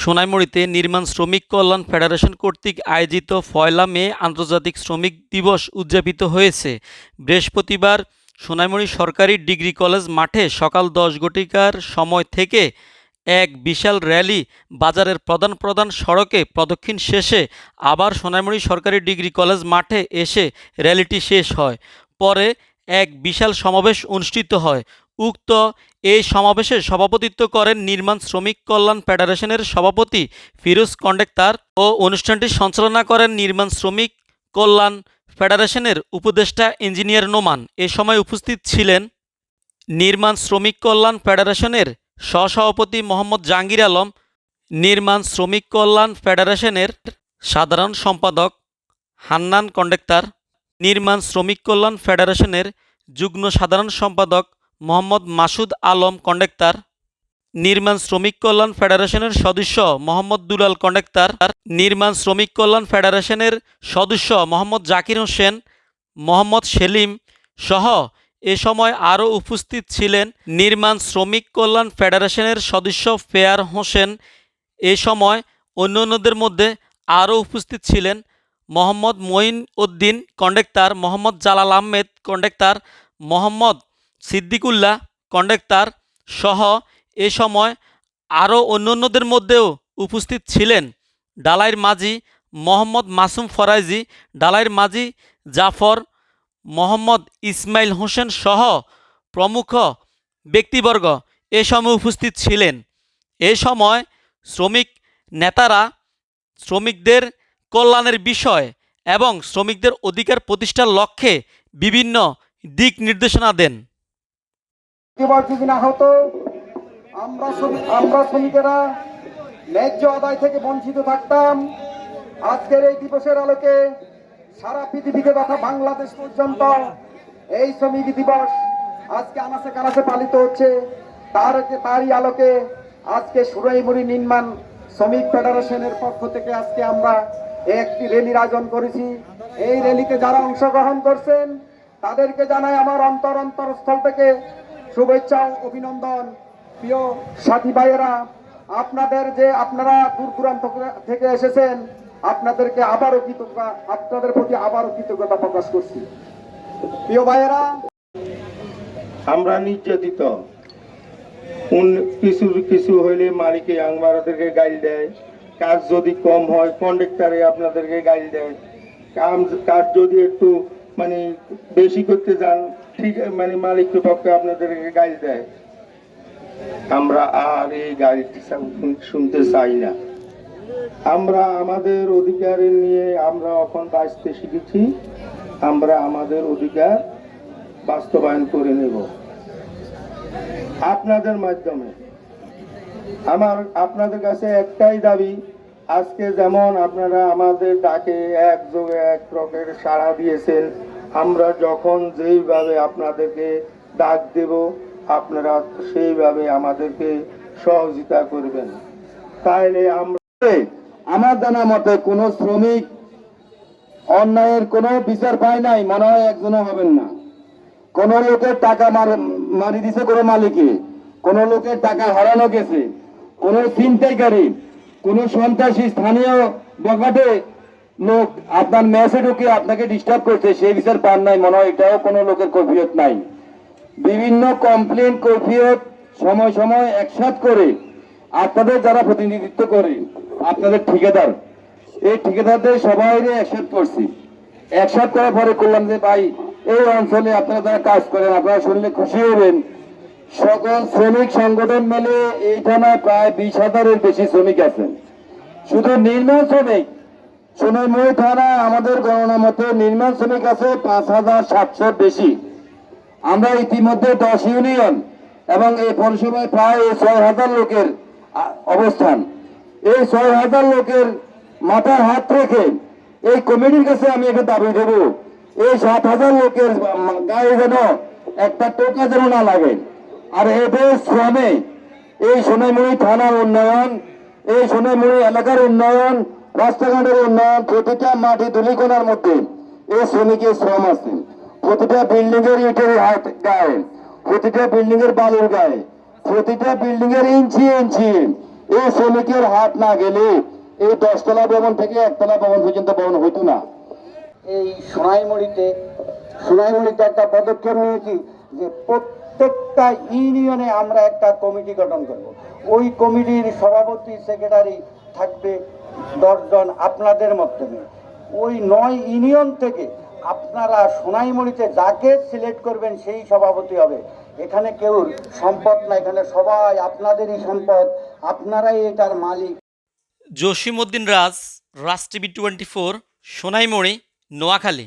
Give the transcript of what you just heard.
সোনাইমুড়িতে নির্মাণ শ্রমিক কল্যাণ ফেডারেশন কর্তৃক আয়োজিত পয়লা মে আন্তর্জাতিক শ্রমিক দিবস উদযাপিত হয়েছে। বৃহস্পতিবার সোনাইমুড়ি সরকারি ডিগ্রি কলেজ মাঠে সকাল দশ ঘটিকার সময় থেকে এক বিশাল র্যালি বাজারের প্রধান প্রধান সড়কে প্রদক্ষিণ শেষে আবার সোনাইমুড়ি সরকারি ডিগ্রি কলেজ মাঠে এসে র্যালিটি শেষ হয়। পরে এক বিশাল সমাবেশ অনুষ্ঠিত হয়। উক্ত এই সমাবেশে সভাপতিত্ব করেন নির্মাণ শ্রমিক কল্যাণ ফেডারেশনের সভাপতি ফিরোজ কন্ডাক্তার ও অনুষ্ঠানটি সঞ্চালনা করেন নির্মাণ শ্রমিক কল্যাণ ফেডারেশনের উপদেষ্টা ইঞ্জিনিয়ার নোমান। এ সময় উপস্থিত ছিলেন নির্মাণ শ্রমিক কল্যাণ ফেডারেশনের সহসভাপতি মোহাম্মদ জাহাঙ্গীর আলম, নির্মাণ শ্রমিক কল্যাণ ফেডারেশনের সাধারণ সম্পাদক হান্নান কন্ডাক্তার, নির্মাণ শ্রমিক কল্যাণ ফেডারেশনের যুগ্ম সাধারণ সম্পাদক মোহাম্মদ মাসুদ আলম কন্ডাক্তার নির্মাণ শ্রমিক কল্যাণ ফেডারেশনের সদস্য মোহাম্মদ দুলাল কন্ডাক্তার নির্মাণ শ্রমিক কল্যাণ ফেডারেশনের সদস্য মোহাম্মদ জাকির হোসেন, মোহাম্মদ সেলিম সহ এ সময় আরও উপস্থিত ছিলেন নির্মাণ শ্রমিক কল্যাণ ফেডারেশনের সদস্য ফেয়ার হোসেন। এ সময় অন্যান্যদের মধ্যে আরও উপস্থিত ছিলেন মোহাম্মদ মঈন উদ্দিন কন্ডাক্তার মোহাম্মদ জালাল আহমেদ কন্ডাক্তার মোহাম্মদ সিদ্দিকুল্লাহ, কন্ডাক্তার সহ এ সময় আরও অন্যান্যদের মধ্যেও উপস্থিত ছিলেন। ডালাইর মাঝি মোহাম্মদ মাসুম ফরাইজি ডালাইর মাঝি জাফর মোহাম্মদ ইসমাইল হোসেন সহ প্রমুখ ব্যক্তিবর্গ এ সময় উপস্থিত ছিলেন। এ সময় শ্রমিক নেতারা শ্রমিকদের কল্যাণের বিষয় এবং শ্রমিকদের অধিকার প্রতিষ্ঠার লক্ষ্যে বিভিন্ন দিক নির্দেশনা দেন। এবার যদি না হতো, আমরা আমরা শ্রমিকেরা ন্যায্য আদায় থেকে বঞ্চিত থাকতাম। আজকের এই দিবসের আলোকে সারা পৃথিবীতে তথা বাংলাদেশ পর্যন্ত এই শ্রমিক দিবস আজকে আনাসে কানাসে পালিত হচ্ছে। তার তারই আলোকে আজকে সুরাইমুড়ি নির্মাণ শ্রমিক ফেডারেশনের পক্ষ থেকে আজকে আমরা একটি র্যালির আয়োজন করেছি। এই র্যালিতে যারা অংশগ্রহণ করছেন, তাদেরকে জানাই আমার অন্তর অন্তরস্থল থেকে শুভেচ্ছা অভিনন্দন। প্রিয় সাথী ভাইয়েরা, আপনাদের যে আপনারা দূর দূরান্ত থেকে এসেছেন, আপনাদেরকে আবারও কৃতজ্ঞ আপনাদের প্রতি আবারও কৃতজ্ঞতা প্রকাশ করছি। প্রিয় ভাইয়েরা, আমরা নির্যাতিত। কিছু কিছু হইলে মালিকে আমাদেরকে গাইল দেয়। কাজ যদি কম হয় কন্ডাক্টারে আপনাদেরকে গাইল দেয়। কাজ যদি একটু মানে বেশি করতে যান ঠিক মানে মালিক পক্ষে আপনাদেরকে গাইল দেয়। আমরা আর এই গাড়িটি শুনতে চাই না। আমরা আমাদের অধিকার নিয়ে আমরা এখন বাঁচতে শিখেছি। আমরা আমাদের অধিকার বাস্তবায়ন করে নেব। আপনাদের মাধ্যমে। আমার, আপনাদের কাছে একটাই দাবি, আজকে যেমন আপনারা আমাদের ডাকে একযোগে এক রকের সাড়া দিয়েছেন আমরা যখন যেইভাবে আপনাদেরকে ডাক দেব, আপনারা সেইভাবে আমাদেরকে সহযোগিতা করবেন। তাইলে আমরা আমার জানা মতে কোন শ্রমিক অন্যায়ের কোনো বিচার পায় নাই, মনে হয় একজনও হবেন না। কোন লোকের টাকা মার- দিছে কোনো মালিকে, কোন লোকের টাকা হারানো গেছে, কোন ছিনতাইকারী, কোন সন্ত্রাসী স্থানীয় বকাটে লোক আপনার মেসে ঢুকে আপনাকে ডিস্টার্ব করছে সেই বিচার পান নাই, মনে হয় এটাও কোনো লোকের কৈফিয়ত নাই। বিভিন্ন কমপ্লেন কৈফিয়ত সময় সময় একসাথ করে আপনাদের যারা প্রতিনিধিত্ব করে, আপনাদের ঠিকাদার, এই ঠিকাদারদের সবাই একসাথ করছি। একসাথ করার পরে করলাম যে, ভাই, এই অঞ্চলে আপনারা যারা কাজ করেন, আপনারা শুনলে খুশি হবেন। সকল শ্রমিক সংগঠন মিলে এই থানায় প্রায় বিশ হাজারের বেশি শ্রমিক আছেন। শুধু নির্মাণ শ্রমিক সোনাইমুড়ি থানা আমাদের গণনা মতে নির্মাণ শ্রমিক আছে পাঁচ হাজার সাতশোর বেশি। আমরা ইতিমধ্যে দশ ইউনিয়ন এবং এই পৌরসভায় প্রায় ছয় হাজার লোকের অবস্থান। এই ছয় হাজার লোকের মাথার হাত রেখে এই কমিটির কাছে আমি একটা দাবি দেব। এই সাত হাজার লোকের গায়ে যেন একটা টোকা যেন না লাগে। আর এদের শ্রমে এই সোনাইমুড়ি থানার উন্নয়ন, এই সোনাইমুড়ি এলাকার উন্নয়ন রাস্তাঘাটের উন্নয়ন প্রতিটা মাটি ধুলিকোনার মধ্যে। এই শ্রমিকের শ্রম আছে। প্রতিটা বিল্ডিং এর ইটের গায়ে। প্রতিটা বিল্ডিং এর বালুর গায়ে। প্রতিটা বিল্ডিং এর ইঞ্চি ইঞ্চি। এই শ্রমিকের হাত না গেলে এই দশতলা ভবন থেকে একতলা ভবন পর্যন্ত ভবন হইতো না। এই সোনাইমুড়িতে সোনাইমুড়িতে একটা পদক্ষেপ নিয়েছি যে প্রত্যেকটা ইউনিয়নে আমরা একটা কমিটি গঠন করব। ওই কমিটির সভাপতি, সেক্রেটারি থাকবে দশজন আপনাদের মাধ্যমে। ওই নয় ইউনিয়ন থেকে আপনারা সোনাইমুড়িতে যাকে সিলেক্ট করবেন সেই সভাপতি হবে। এখানে কেউ সম্পদ না, এখানে সবাই আপনাদেরই সম্পদ, আপনারাই এটার মালিক। Jasim Uddin Raj Raj TV twenty four, Sonaimuri, Noakhali.